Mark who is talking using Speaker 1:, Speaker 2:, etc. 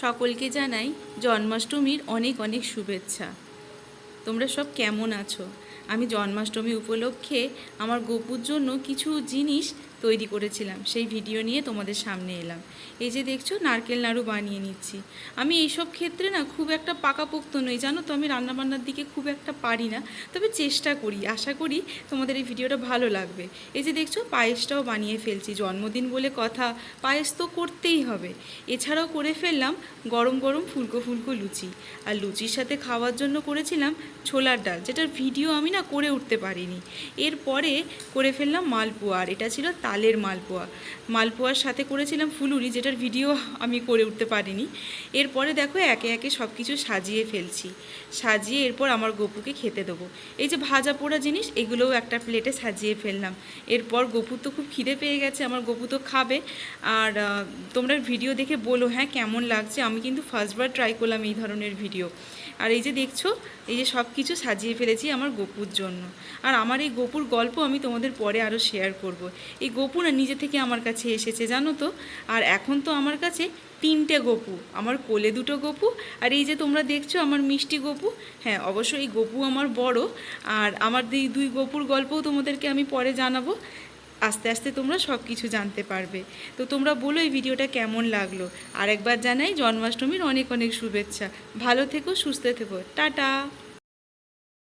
Speaker 1: সকলকে জানাই জন্মাষ্টমীর অনেক অনেক শুভেচ্ছা। তোমরা সব কেমন আছো? আমি জন্মাষ্টমী উপলক্ষে আমার গোপুর জন্য কিছু জিনিস তৈরি করেছিলাম। সেই ভিডিও নিয়ে তোমাদের সামনে এলাম। এই যে দেখছ, নারকেল নাড়ু বানিয়ে নিচ্ছি। আমি এইসব ক্ষেত্রে না খুব একটা পাকাপোক্ত নই, জানো তো? আমি রান্নাবান্নার দিকে খুব একটা পারি না। তবে চেষ্টা করি, আশা করি তোমাদের এই ভিডিওটা ভালো লাগবে। এই যে দেখছ, পায়েসটাও বানিয়ে ফেলছি। জন্মদিন বলে কথা, পায়েস তো করতেই হবে। এছাড়াও করে ফেললাম গরম গরম ফুলকো ফুলকো লুচি। আর লুচির সাথে খাওয়ার জন্য করেছিলাম ছোলার ডাল, যেটার ভিডিও আমি না করে উঠতে পারিনি। এরপরে করে ফেললাম মালপোয়া, আর এটা ছিল তালের মালপোয়া। মালপোয়ার সাথে করেছিলাম ফুলুরি, যেটার ভিডিও আমি করে উঠতে পারিনি। এরপরে দেখো একে একে সব কিছু সাজিয়ে ফেলছি। সাজিয়ে এরপর আমার গপুকে খেতে দেবো। এই যে ভাজা পোড়া জিনিস, এগুলোও একটা প্লেটে সাজিয়ে ফেললাম। এরপর গপুর তো খুব খিদে পেয়ে গেছে, আমার গপু তো খাবে। আর তোমরা ভিডিও দেখে বলো হ্যাঁ কেমন লাগছে? আমি কিন্তু ফার্স্টবার ট্রাই করলাম এই ধরনের ভিডিও আর এই যে দেখছ, এই যে সব কিছু সাজিয়ে ফেলেছি আমার গপুর জন্য। আর আমার এই গপুর গল্প আমি তোমাদের পরে আরও শেয়ার করব। এই গপু না নিজে থেকে আমার কাছে এসেছে, জানো তো? আর এখন তো আমার কাছে তিনটে গপু, আমার কোলে দুটো গপু, আর এই যে তোমরা দেখছ আমার মিষ্টি গপু হ্যাঁ অবশ্যই এই গপু আমার বড়, আর আমার এই দুই গপুর গল্পও তোমাদেরকে আমি পরে জানাব, আস্তে আস্তে তোমরা সব কিছু জানতে পারবে। তো তোমরা বলো এই ভিডিওটা কেমন লাগল? আরেকবার জানাই জন্মাষ্টমীর অনেক অনেক শুভেচ্ছা। ভালো থেকো, সুস্থ থেকো। টাটা!